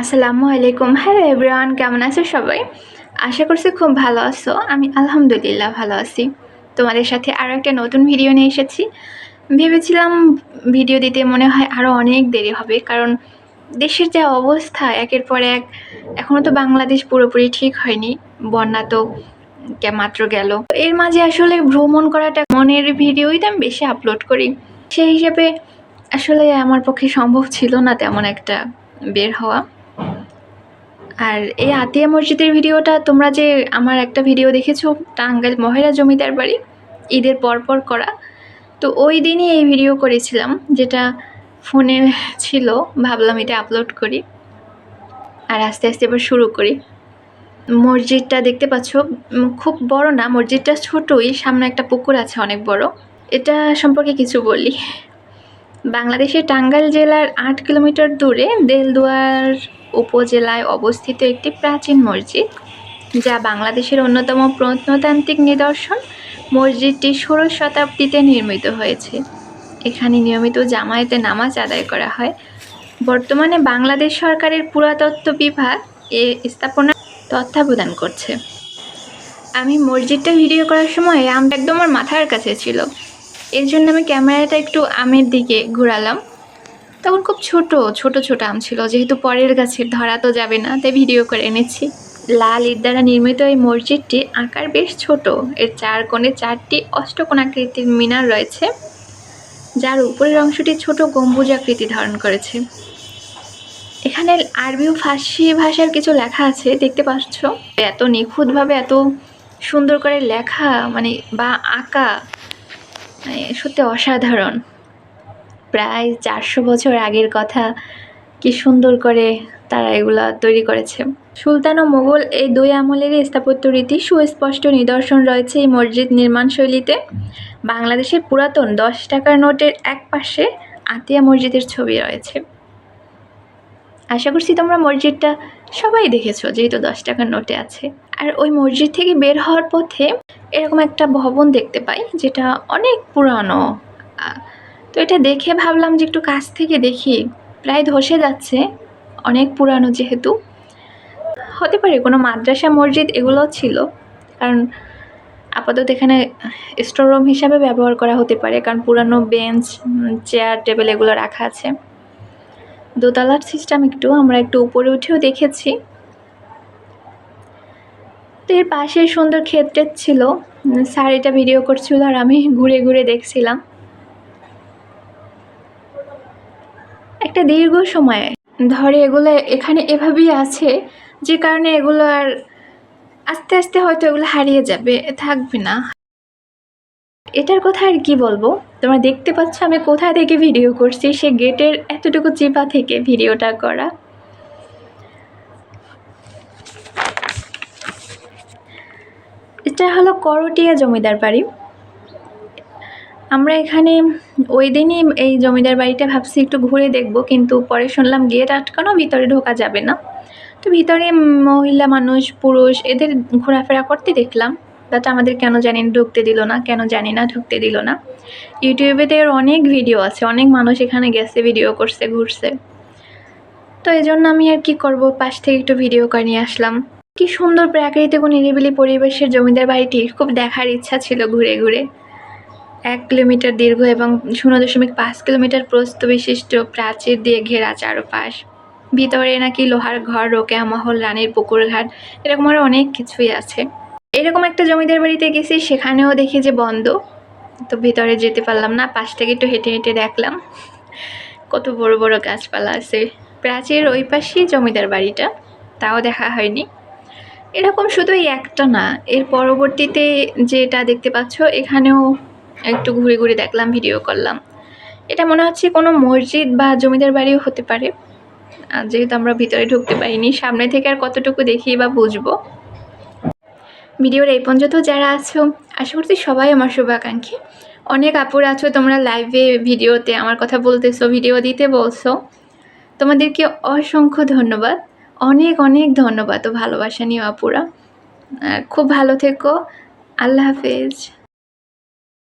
আসসালামু আলাইকুম। Hello everyone কেমন আছো সবাই? আশা করছি খুব ভালো আছো। আমি আলহামদুলিল্লাহ ভালো আছি। তোমাদের সাথে আরও একটা নতুন ভিডিও নিয়ে এসেছি। ভেবেছিলাম ভিডিও দিতে মনে হয় আরও অনেক দেরি হবে, কারণ দেশের যা অবস্থা, একের পর এক এখনও তো বাংলাদেশ পুরোপুরি ঠিক হয়নি। বন্যা তো মাত্র গেল। এর মাঝে আসলে ভ্রমণ করাটা মনের ভিডিওই তো আমি বেশি আপলোড করি। সেই হিসেবে আসলে আমার পক্ষে সম্ভব ছিল না তেমন একটা বের হওয়া। আর এই আতিয়া মসজিদের ভিডিওটা তোমরা যে আমার একটা ভিডিও দেখেছ টাঙ্গাইল মহেরা জমিদার বাড়ি, ঈদের পরপর করা। তো ওই দিনই এই ভিডিও করেছিলাম, যেটা ফোনে ছিল, ভাবলাম এটা আপলোড করি। আর আস্তে আস্তে এবার শুরু করি। মসজিদটা দেখতে পাচ্ছ খুব বড় না, মসজিদটা ছোটই, সামনে একটা পুকুর আছে অনেক বড়। এটা সম্পর্কে কিছু বলি। বাংলাদেশের টাঙ্গাইল জেলার আট কিলোমিটার দূরে দেলদুয়ার উপজেলায় অবস্থিত একটি প্রাচীন মসজিদ, যা বাংলাদেশের অন্যতম প্রত্নতান্ত্রিক নিদর্শন। মসজিদটি ষোড়শ শতাব্দীতে নির্মিত হয়েছে। এখানে নিয়মিত জামায়াতে নামাজ আদায় করা হয়। বর্তমানে বাংলাদেশ সরকারের পুরাতত্ত্ব বিভাগ এ স্থাপনার তত্ত্বাবধান করছে। আমি মসজিদটা ভিডিও করার সময় আমটা একদম আমার মাথার কাছে ছিল। এর জন্য আমি ক্যামেরাটা একটু আমের দিকে ঘোরালাম। তখন খুব ছোট ছোট ছোট আম ছিল। যেহেতু পরের গাছের ধরা তো যাবে না, তাই ভিডিও করে এনেছি। লাল ইট দ্বারা নির্মিত এই মসজিদটি আকার বেশ ছোট। এর চার কোণে চারটি অষ্টকোণাকৃতির মিনার রয়েছে, যার উপরের অংশটি ছোট গম্বুজাকৃতি ধারণ করেছে। এখানে আরবি ও ফার্সি ভাষার কিছু লেখা আছে, দেখতে পাচ্ছ? এত নিখুঁতভাবে এত সুন্দর করে লেখা মানে বা আঁকা মানে সত্যি অসাধারণ। প্রায় চারশো বছর আগের কথা। কি সুন্দর করে তারা এগুলা তৈরি করেছে। সুলতান ও মোগল এই দুই আমলেরই স্থাপত্য রীতি সুস্পষ্ট নিদর্শন রয়েছে এই মসজিদ নির্মাণ শৈলীতে। বাংলাদেশের পুরাতন দশ টাকার নোটের এক পাশে আতিয়া মসজিদের ছবি রয়েছে। আশা করছি তোমরা মসজিদটা সবাই দেখেছ, যেহেতু দশ টাকার নোটে আছে। আর ওই মসজিদ থেকে বের হওয়ার পথে এরকম একটা ভবন দেখতে পাই, যেটা অনেক পুরানো তো এটা দেখে ভাবলাম যে একটু কাছ থেকে দেখি। প্রায় ধসে যাচ্ছে, অনেক পুরানো যেহেতু। হতে পারে কোনো মাদ্রাসা, মসজিদ এগুলো ছিল। কারণ আপাতত এখানে স্টোর রুম হিসাবে ব্যবহার করা হতে পারে, কারণ পুরানো বেঞ্চ চেয়ার টেবিল এগুলো রাখা আছে। দোতলার সিস্টেম একটু, আমরা একটু উপরে উঠেও দেখেছি। তো এর পাশে সুন্দর ক্ষেত্রের ছিল স্যার এটা ভিডিও করছিল আর আমি ঘুরে ঘুরে দেখছিলাম। একটা দীর্ঘ সময়ে। ধরে এগুলো এখানে এভাবেই আছে, যে কারণে এগুলো আর আস্তে আস্তে হয়তো এগুলো হারিয়ে যাবে থাকবে না। এটার কথা আর কি বলব? তোমরা দেখতে পাচ্ছ আমি কোথা থেকে ভিডিও করছি, সে গেটের এতটুকু চিপা থেকে ভিডিওটা করা। এটা হলো করটিয়া জমিদার বাড়ি। আমরা এখানে ওই দিনই এই জমিদার বাড়িটা ভাবছি একটু ঘুরে দেখব, কিন্তু পরে শুনলাম গেট আটকানো, ভিতরে ঢোকা যাবে না। তো ভিতরে মহিলা মানুষ, পুরুষ, এদের ঘোরাফেরা করতে দেখলাম। বাট আমাদের কেন জানি ঢুকতে দিল না, কেন জানি না ঢুকতে দিল না। ইউটিউবেতে এর অনেক ভিডিও আছে, অনেক মানুষ এখানে গেছে, ভিডিও করছে, ঘুরছে। তো এই জন্য আমি আর কি করব, পাশ থেকে একটু ভিডিও করে নিয়ে আসলাম। কি সুন্দর প্রাকৃতিক ও নিরিবিলি পরিবেশের জমিদার বাড়িটি, খুব দেখার ইচ্ছা ছিল ঘুরে ঘুরে। এক কিলোমিটার দীর্ঘ এবং শূন্য দশমিক পাঁচ কিলোমিটার প্রস্থ বিশিষ্ট প্রাচীর দিয়ে ঘেরা চারপাশ। ভিতরে নাকি লোহার ঘর, রোকেয়া মহল, রানীর পুকুর ঘাট এরকম আরও অনেক কিছুই আছে। এরকম একটা জমিদার বাড়িতে গেছি, সেখানেও দেখি যে বন্ধ। তো ভিতরে যেতে পারলাম না, পাশ থেকে একটু হেঁটে হেঁটে দেখলাম। কত বড় বড় গাছপালা আছে। প্রাচীর ওই পাশেই জমিদার বাড়িটা, তাও দেখা হয়নি। এরকম শুধু এই একটা না, এর পরবর্তীতে যেটা দেখতে পাচ্ছ, এখানেও একটু ঘুরে ঘুরে দেখলাম ভিডিও করলাম। এটা মনে হচ্ছে কোনো মসজিদ বা জমিদার বাড়িও হতে পারে। যেহেতু আমরা ভিতরে ঢুকতে পারিনি, সামনে থেকে আর কতটুকু দেখি বা বুঝব। ভিডিওর এই পর্যন্ত যারা আছো, আশা করছি সবাই আমার শুভাকাঙ্ক্ষী। অনেক আপুর আছো, তোমরা লাইভে ভিডিওতে আমার কথা বলতেছো ভিডিও দিতে বলছো। তোমাদেরকে অসংখ্য ধন্যবাদ। অনেক অনেক ধন্যবাদ ও ভালোবাসা নিও আপুরা। খুব ভালো থেকো। আল্লাহ হাফেজ।